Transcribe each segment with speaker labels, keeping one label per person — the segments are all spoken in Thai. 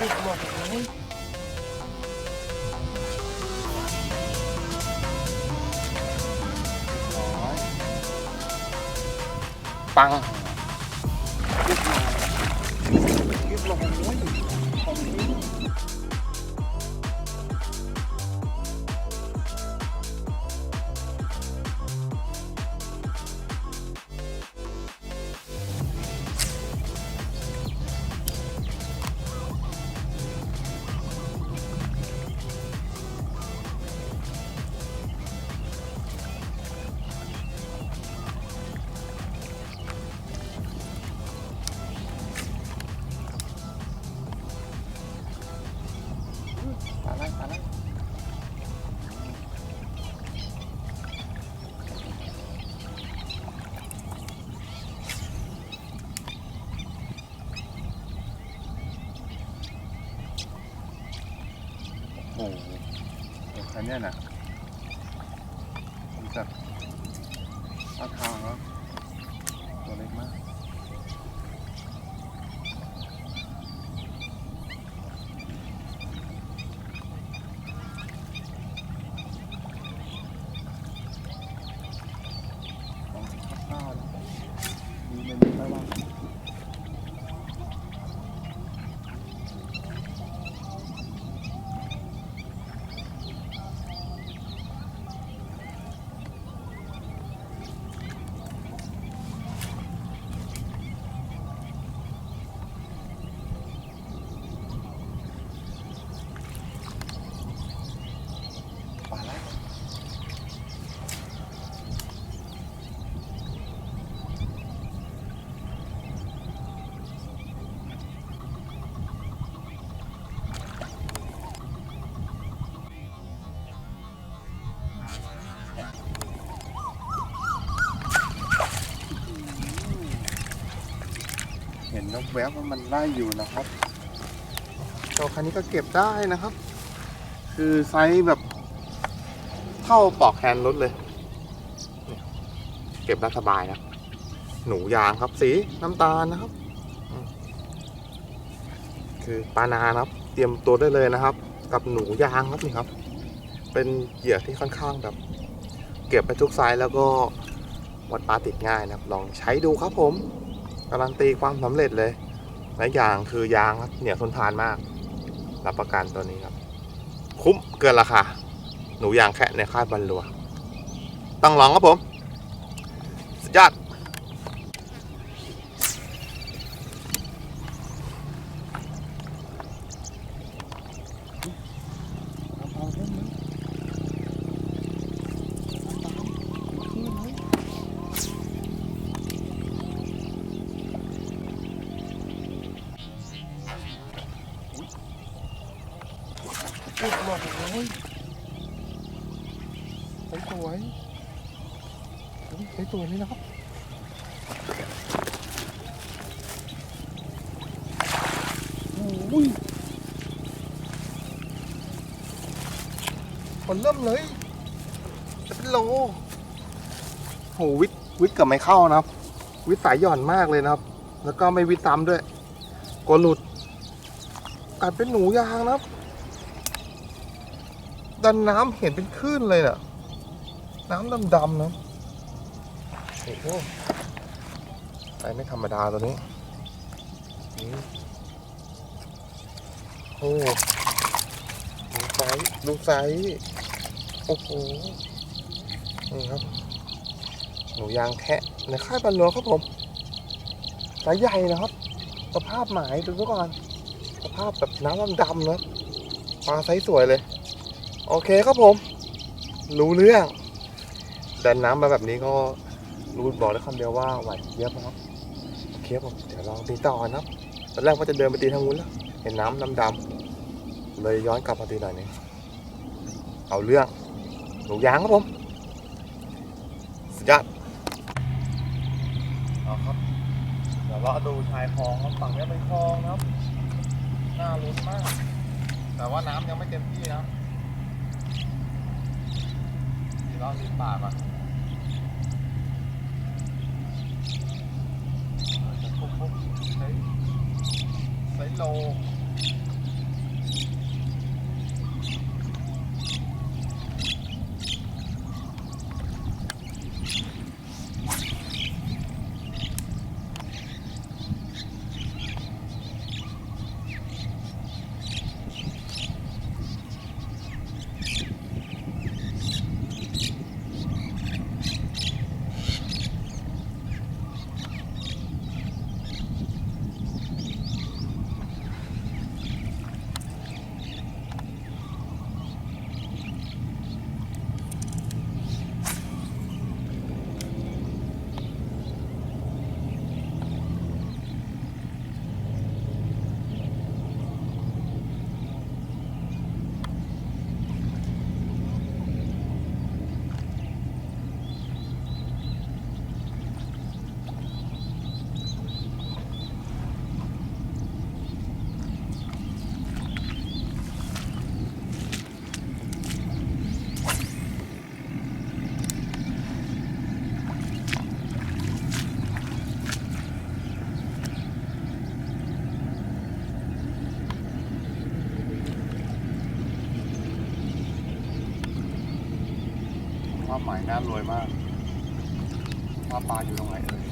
Speaker 1: ลูกบอกเลย อัน
Speaker 2: นี้ยนะมจากท่าคางแล้วตัวเล็กมาก ของข้าวแล้วมีเมนูอะไรบ้างปลาไหล เห็นนก แวบว่ามันไล่อยู่นะครับตัวคันนี้ก็เก็บได้นะครับ คือไซส์แบบเท่าปลอกแฮนด์รถเลย เก็บได้สบายนะ หนูยางครับสีน้ำตาลนะครับ คือปลานานะครับ เตรียมตัวได้เลยนะครับ กับหนูยางครับนี่ครับ เป็นเหยื่อที่ค่อนข้างแบบ เก็บไปทุกไซส์แล้วก็วัดปลาติดง่ายนะครับ ลองใช้ดูครับผม การันตีความสำเร็จเลยและอย่างคือยางครับเหนียวทนทานมาก รับประกันตัวนี้ครับ คุ้มเกินราคาหนูยางแค่ในค่ายบรรลัว ต้องลองครับผม สุดยอด
Speaker 1: ลูกบอกเลย
Speaker 2: สวยสวยสวยสวยนี่นะครับโอ้ยผลเริ่มเลยจะเป็นโลโหวิทย์วิทย์กับไม่เข้านะครับ วิทย์สายหย่อนมากเลยนะครับ แล้วก็ไม่วิทย์ซ้ำด้วยกลัวหลุดกัดเป็นหนูยางนะครับ ดันน้ำเห็นเป็นคลื่นเลยน่ะ น้ำดำๆนะโอ้โหไปไม่ธรรมดาตัวนี้โอ้ดูไซส์ดูไซส์โอ้โห นี่ครับ หนูยางแคะในค่ายปันหลวงครับผมไซส์ใหญ่นะครับ สภาพหมายดูก่อน สภาพแบบน้ำดำๆนะปลาไซส์สวยเลย โอเคครับผม รู้เรื่องดันน้ำมาแบบนี้ก็รู้บอกได้คำเดียวว่าไหวเยอะนะครับโอเคครับผมเดี๋ยวเราตีต่อนะครับตอนแรกว่าจะเดินไปตีทางนู้นแล้วเห็นน้ำดำดำๆเลยย้อนกลับมาตีหน่อยนึงเอาเรื่องหนูยางครับผมสุดยอดเอาครับเดี๋ยวเราดูชายคลองครับฝั่งนี้เป็นคลองครับน่าลุ้นมาก แต่ว่าน้ำยังไม่เต็มที่นะ ที่เราลิ้นปากอะจะคุกคุกใช้ใช้โล ใหม่น่ารวยมากว่าปลาอยู่ตรงไหนเอ่ย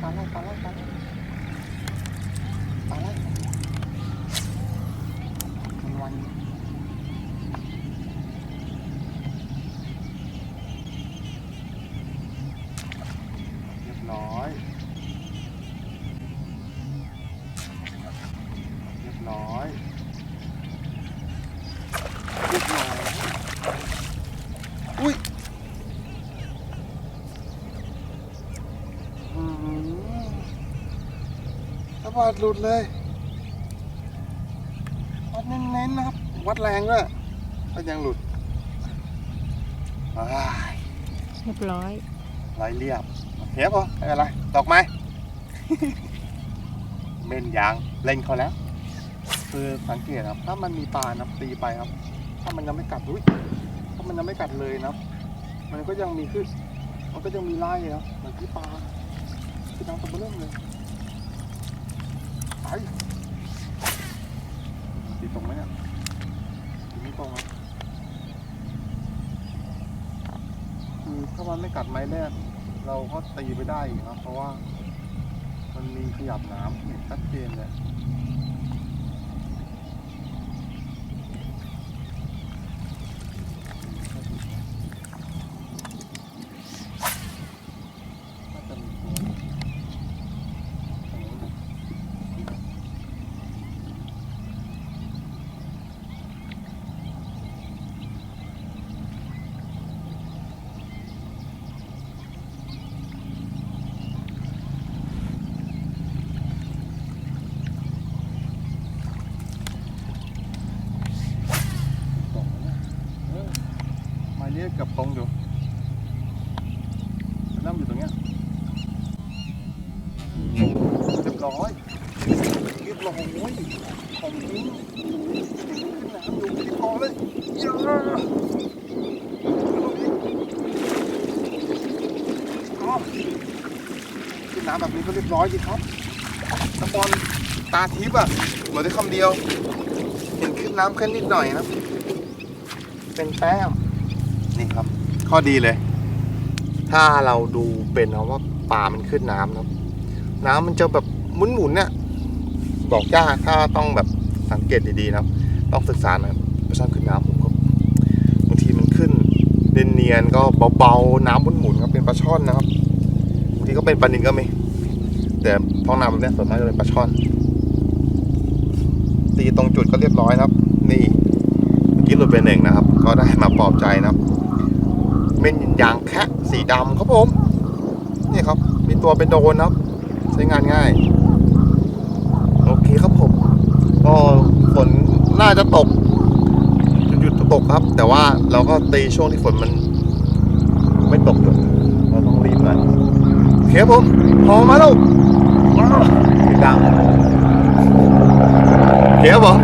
Speaker 2: ปลาไล่ปลาไล่ปลาไล่ปลาไล่มันวันเรียบร้อย เรียบร้อย เรียบร้อย อุ้ย อืม สะบัดหลุดเลย วัดเน้นๆนะครับ วัดแรงด้วยก็ยังหลุดอ้าย
Speaker 3: เรียบร้อย
Speaker 2: ไรเรียบเฮียพอไม่เป็นไรตกไหมเม่นยางเล่นเขาแล้ว คือสังเกตครับ ถ้ามันมีปลานะตีไปครับ ถ้ามันยังไม่กัดอุ้ยถ้ามันยังไม่กัดเลยนะ มันก็ยังมีขึ้น มันก็ยังมีไล่นะเหมือนที่ปลาที่น้ำตัวเริ่มเลย ไปตีตรงไหมเนี่ยตีไม่ตรงนะคือถ้ามันไม่กัดไม้แรก เราก็ตีไปได้อีกนะเพราะว่า มันมีขยับน้ำเห็นชัดเจนเลยน่าจะมีตัวตรงนู้นนะตรงนั้นนะเออไมาเรียกกับตรง อยู่น้ำอยู่ตรงเนี้ยเรียบร้อยเรียบร้อยของจริงขึ้นน้ำอยู่ที่คอเลยเยอะอ๋อขึ้นน้ำแบบนี้ก็เรียบร้อยดีครับตะบอลตาทิพย์อะเหมือนได้คำเดียว เห็นขึ้นน้ำแค่นิดหน่อยนะ เป็นแต้ม นี่ครับ ข้อดีเลย ถ้าเราดูเป็นนะว่าปลามันขึ้นน้ำนะน้ำมันจะแบบหมุนๆเนี่ยบอกยากถ้าต้องแบบสังเกตดีๆนะต้องศึกษาหน่อยปลาช่อนขึ้นน้ำผมก็บางทีมันขึ้นเนียนๆก็เบาๆน้ำหมุนๆครับเป็นปลาช่อนนะครับบางทีก็เป็นปลานิลก็มีแต่ท้องน้ำแบบเนี้ยส่วนมากจะเป็นปลาช่อน ตีตรงจุดก็เรียบร้อยนะครับ นี่เมื่อกี้หลุดไปหนึ่งนะครับ ก็ได้มาปลอบใจนะครับ เม่นยางแคะสีดำครับผมนี่ครับ มีตัวเป็นโดนครับ ใช้งานง่าย โอเคครับผมก็ฝนน่าจะตกหยุดๆตกครับ แต่ว่าเราก็ตีช่วงที่ฝนมัน ไม่ตกเลยเราต้องรีบหน่อยโอเคครับผมพอมาแล้วอ้าวเสียงดังเดี๋ยวบอ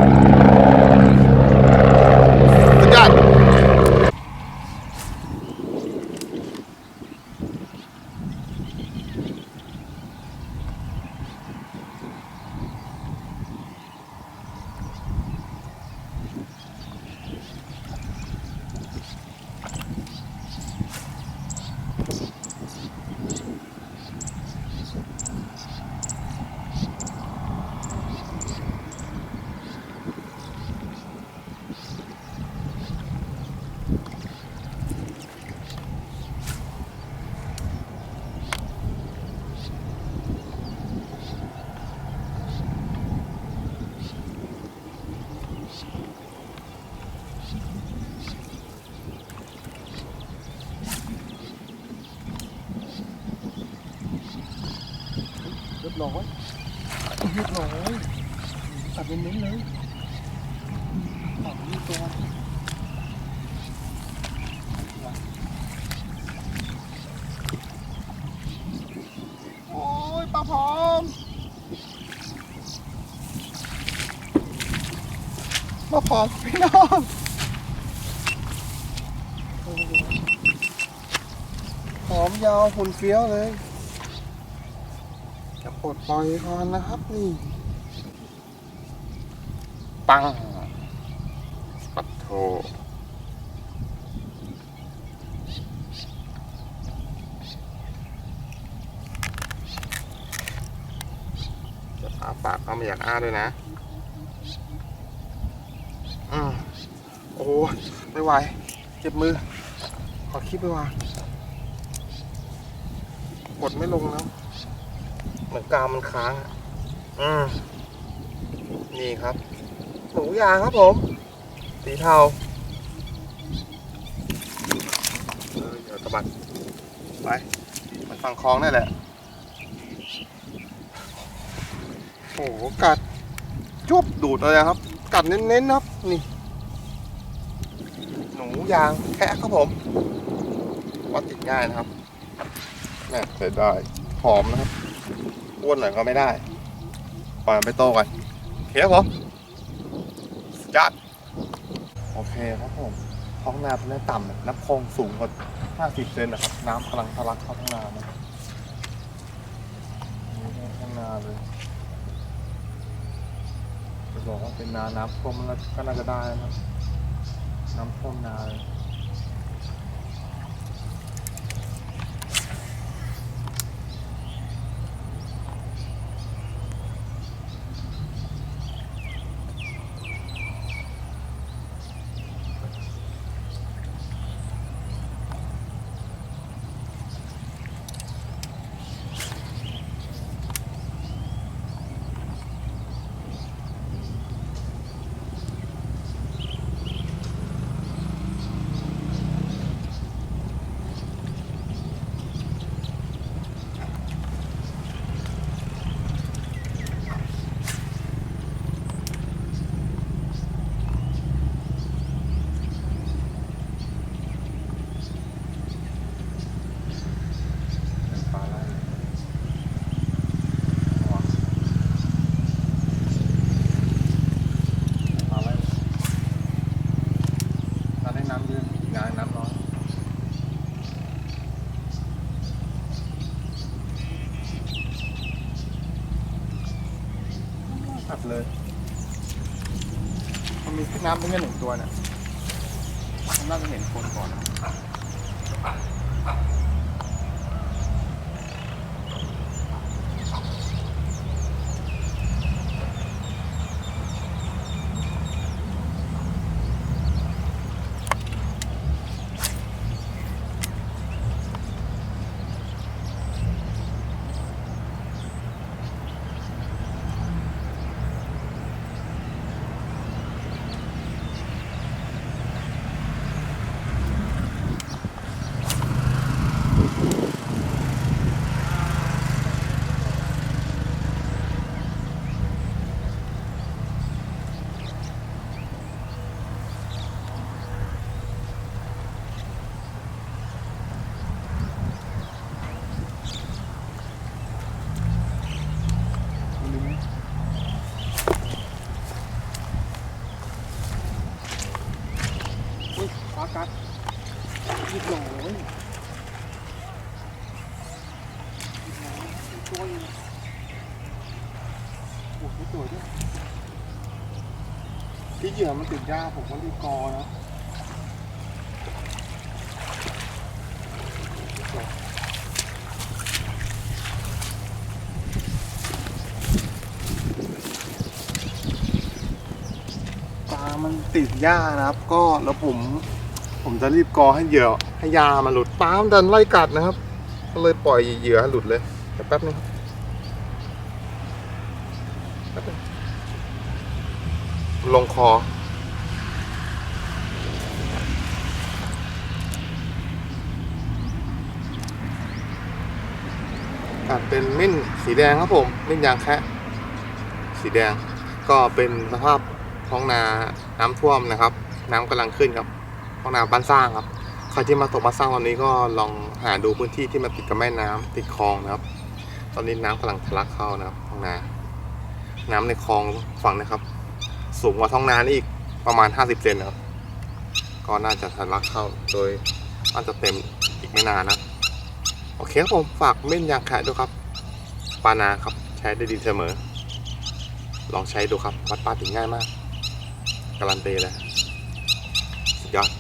Speaker 1: ร้อยเรียบร้อยตัดเน้นเลยสองนี่ตัวโอ้ยปลาพร้อมปลาพร้อมพี่น้องหอมยาวหุ่นเฟี้ยวเลย จะปลดปล่อยก่อนนะครับนี่
Speaker 2: ปังปัดโทจะพาปากเข้ามาอยากอ้าด้วยนะอืมโอ้ยไม่ไหว เจ็บมือ ขอคลิปไปวางกดไม่ลงแล้ว เหมือนกาวมันค้างอะอืมนี่ครับหนูยางครับผม สีเทาเออเดี๋ยวตะบัดไปมันฟังคลองนั่นแหละ โอ้โหกัดจุบดูดเลยครับ กัดเน้นๆครับ นี่ หนูยางแคะครับผมวัดติดง่ายนะครับแม่เสียดายหอมนะครับ วนหน่อยก็ไม่ได้ ปล่อยมันไปโตก่อนเคครับผมจัดโอเคครับผมท้องนาเป็นเรื่องต่ำนะน้ำคลองสูงกว่า50เซนนะครับ น้ำกำลังทะลักเข้าท้องนานะครันี่ท้องนาเลยจะบอกว่าเป็นนาน้ำท่วมก็น่าจะได้นะน้ำท่วมนาเลยปลาไล่ระวังปลาไล่ปลาได้น้ำเยอะงานน้ำน้อย ตัดเลยมันมีขึ้นน้ำเพียงแค่หนึ่งตัวเนี่ยมันน่าจะเห็นคนก่อน ยิบหน่อยตัวอยู่โอ้โหสวยด้วยที่เหยื่อมันติดยาผมก็รีบกอนะปลามันติดหญ้านะครับ ก็แล้วผม ผมจะรีบกอให้เหยื่อให้ยามันหลุดปลามดันไล่กัดนะครับ ก็เลยปล่อยเหยื่อให้หลุดเลยแป๊บนึงครับแป๊บนึงลงคอ กัดเป็นเม่นสีแดงครับผมเม่นยางแคะสีแดงก็เป็นสภาพท้องนาน้ำท่วมนะครับ น้ำกำลังขึ้นครับ ท้องนาบ้านสร้างครับ ใครที่มาตกมาสร้างตอนนี้ก็ลองหาดูพื้นที่ที่มันติดกับแม่น้ำติดคลองนะครับ ตอนนี้น้ำกำลังทะลักเข้านะครับท้องนาน้ำในคลองฝั่งนะครับ สูงกว่าท้องนานี่อีกประมาณ 50เซนนะครับ ก็น่าจะทะลักเข้าโดยน่าจะเต็มอีกไม่นานนะโอเคครับผมฝากเม่นยางแคะด้วยครับ ปานาครับใช้ได้ดีเสมอ ลองใช้ดูครับวัดป้าถึงง่ายมากการันตีเลยสุดยอด